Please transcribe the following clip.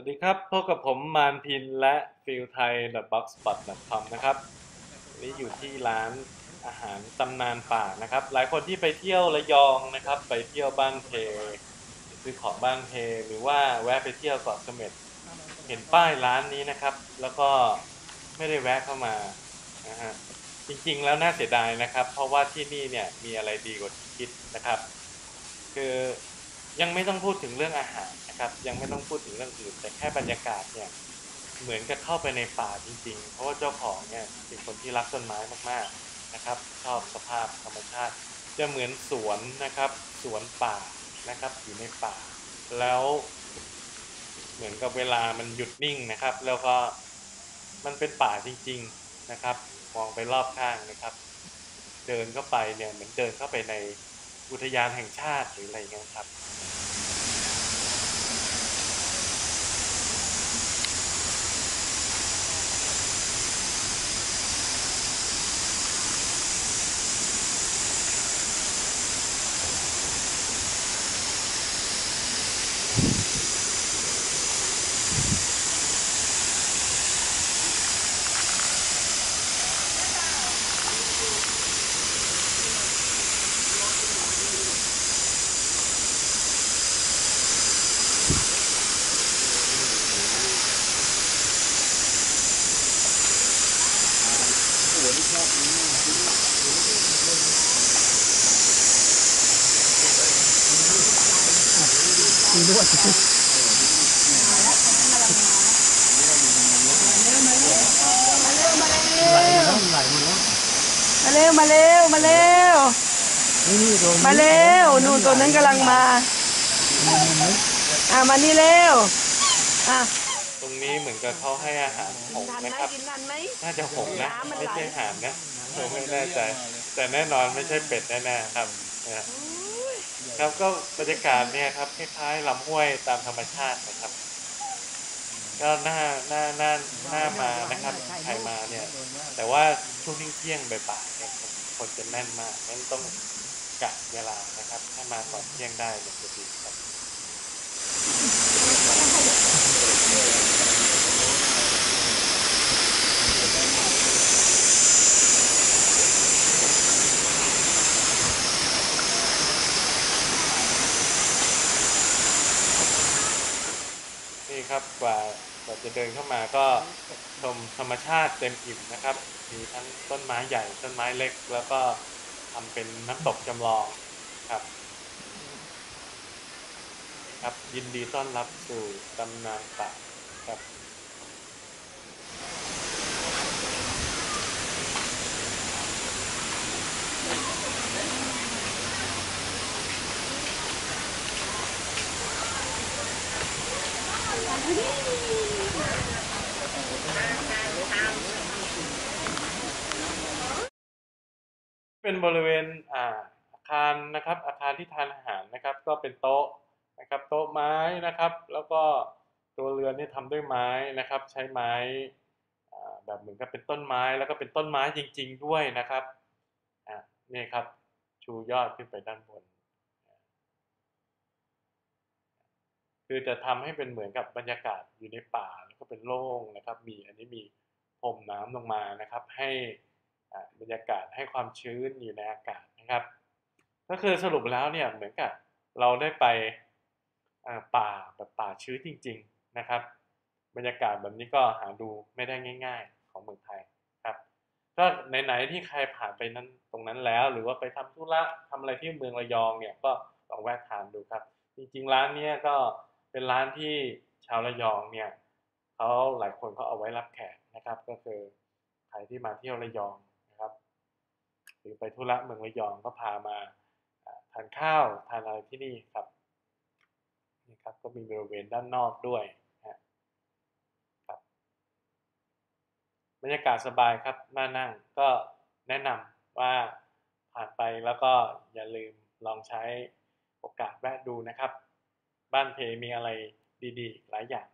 วัสดีครับ พบกับผมมานพินและฟิลไทย boxspot.com นะครับวันนี้อยู่ที่ร้านอาหารตำนานป่านะครับ หลายคนที่ไปเที่ยวระยองนะครับ ไปเที่ยวบ้านเพซื้อของบ้านเพหรือว่าแวะไปเที่ยวเกาะเสม็ดเห็นป้ายร้านนี้นะครับ แล้วก็ไม่ได้แวะเข้ามานะฮะจริงๆแล้วน่าเสียดายนะครับ เพราะว่าที่นี่เนี่ยมีอะไรดีกว่าที่คิดนะครับ คือ ยังไม่ต้องพูดถึงเรื่องอาหารนะครับ ยังไม่ต้องพูดถึงเรื่องอื่น แต่แค่บรรยากาศเนี่ยเหมือนกับเข้าไปในป่าจริงๆ เพราะว่าเจ้าของเนี่ยเป็นคนที่รักต้นไม้มากๆนะครับ ชอบสภาพธรรมชาติ จะเหมือนสวนนะครับ สวนป่านะครับ อยู่ในป่า แล้วเหมือนกับเวลามันหยุดนิ่งนะครับ แล้วก็มันเป็นป่าจริง ๆนะครับ มองไปรอบข้างนะครับ เดินเข้าไปเนี่ยเหมือนเดินเข้าไปใน อุทยานแห่งชาติหรืออะไรเงี้ยครับ มีด้วยมาเร็วมดแล้วมาเร็วมาเร็วมาเร็วมาเร็วนู่นตัวนั้นกำลังมา อะมานี่เร็ว อะตรง นี้เหมือนกับเขาให้อาหารหงส์ทันไหมนะครับ กินทันไหม น่าจะหงส์นะ น้ำมันไหล ไม่ใช่ห่านนะผมไม่แน่ใจ แต่แน่นอนไม่ใช่เป็ดแน่ๆครับนะฮะครับก็บรรยากาศเนี่ยครับคล้ายๆลำห้วยตามธรรมชาตินะครับ ก็น่าน่าน่าน่ามานะครับใครมาเนี่ย แต่ว่าช่วงเที่ยงๆบ่ายๆเนี่ยคนคนจะแน่นมากงั้นต้องกะเวลานะครับ ถ้ามาก่อนเที่ยงได้เนี่ยจะดีครับ ครับ กว่ากว่าจะเดินเข้ามาก็ชมธรรมชาติเต็มอิ่มนะครับ มีทั้งต้นไม้ใหญ่ต้นไม้เล็ก แล้วก็ทำเป็นน้ำตกจำลองครับครับยินดีต้อนรับสู่ตำนานป่าครับ เป็นบริเวณอาอาคารนะครับ อาคารที่ทานอาหารนะครับ ก็เป็นโต๊ะนะครับโต๊ะไม้นะครับ แล้วก็ตัวเรือนนี่ทำด้วยไม้นะครับ ใช้ไม้แบบเหมือนกับเป็นต้นไม้แล้วก็เป็นต้นไม้จริง ๆ ด้วยนะครับอ่านี่ครับชูยอดขึ้นไปด้านบน คือจะทำให้เป็นเหมือนกับบรรยากาศอยู่ในป่าแล้วก็เป็นโล่งนะครับ มีอันนี้มีพรมน้ำลงมานะครับ ให้ บรรยากาศให้ความชื้นอยู่ในอากาศนะครับ ก็คือสรุปแล้วเนี่ยเหมือนกับเราได้ไปป่าแบบป่าชื้นจริง ๆนะครับ บรรยากาศแบบนี้ก็หาดูไม่ได้ง่าย ๆ ของเมืองไทยครับ ก็ไหนๆที่ใครผ่านไปนั้นตรงนั้นแล้ว หรือว่าไปทำธุระทำอะไรที่เมืองระยองเนี่ยก็ลองแวะทานดูครับ จริงๆร้านเนี้ยก็เป็นร้านที่ชาวระยองเนี่ยเขาหลายคนเขาเอาไว้รับแขกนะครับ ก็คือใครที่มาเที่ยวระยอง หรือไปธุระเมืองระยองก็พามาทานข้าวทานอะไรที่นี่ครับนี่ครับก็มีบริเวณด้านนอกด้วยครับบรรยากาศสบายครับน่านั่งก็แนะนำว่าผ่านไปแล้วก็อย่าลืมลองใช้โอกาสแวะดูนะครับ บ้านเพมีอะไรดีๆ หลายอย่าง